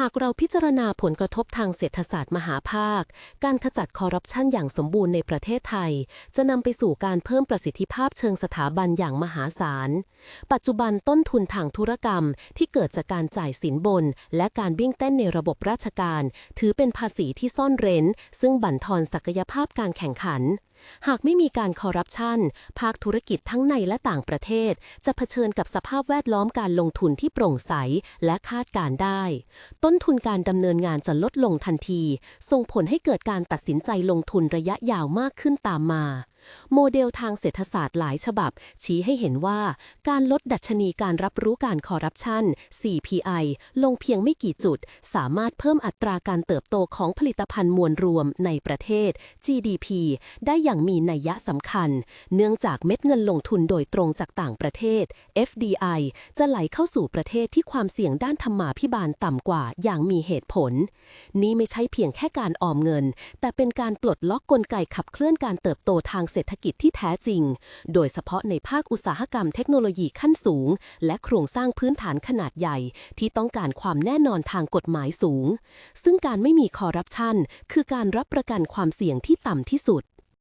หากเราพิจารณาผลกระทบทางเศรษฐศาสตร์มหาภาค การขจัดคอร์รัปชันอย่างสมบูรณ์ในประเทศไทย จะนำไปสู่การเพิ่มประสิทธิภาพเชิงสถาบันอย่างมหาศาล ปัจจุบันต้นทุนทางธุรกรรมที่เกิดจากการจ่ายสินบน และการวิ่งเต้นในระบบราชการ ถือเป็นภาษีที่ซ่อนเร้น ซึ่งบั่นทอนศักยภาพการแข่งขันหากไม่มีการคอร์รัปชัน ภาคธุรกิจทั้งในและต่างประเทศ จะเผชิญกับสภาพแวดล้อมการลงทุนที่โปร่งใสและคาดการได้ ต้นต้นทุนการดำเนินงานจะลดลงทันที ส่งผลให้เกิดการตัดสินใจลงทุนระยะยาวมากขึ้นตามมา โมเดลทางเศรษฐศาสตร์หลายฉบับ ชี้ให้เห็นว่าการลดดัชนีการรับรู้การคอร์รัปชัน CPI ลงเพียงไม่กี่จุด สามารถเพิ่มอัตราการเติบโตของผลิตภัณฑ์มวลรวมในประเทศ GDP ได้อย่างมีนัยยะสำคัญ เนื่องจากเม็ดเงินลงทุนโดยตรงจากต่างประเทศ FDI จะไหลเข้าสู่ประเทศที่ความเสี่ยงด้านธรรมาภิบาลต่ำกว่าอย่างมีเหตุผล นี่ไม่ใช่เพียงแค่การออมเงิน แต่เป็นการปลดล็อกกลไกขับเคลื่อนการเติบโตทางเศรษฐกิจที่แท้จริง โดยเฉพาะในภาคอุตสาหกรรมเทคโนโลยีขั้นสูง และโครงสร้างพื้นฐานขนาดใหญ่ ที่ต้องการความแน่นอนทางกฎหมายสูง ซึ่งการไม่มีคอร์รัปชันคือการรับประกันความเสี่ยงที่ต่ำที่สุด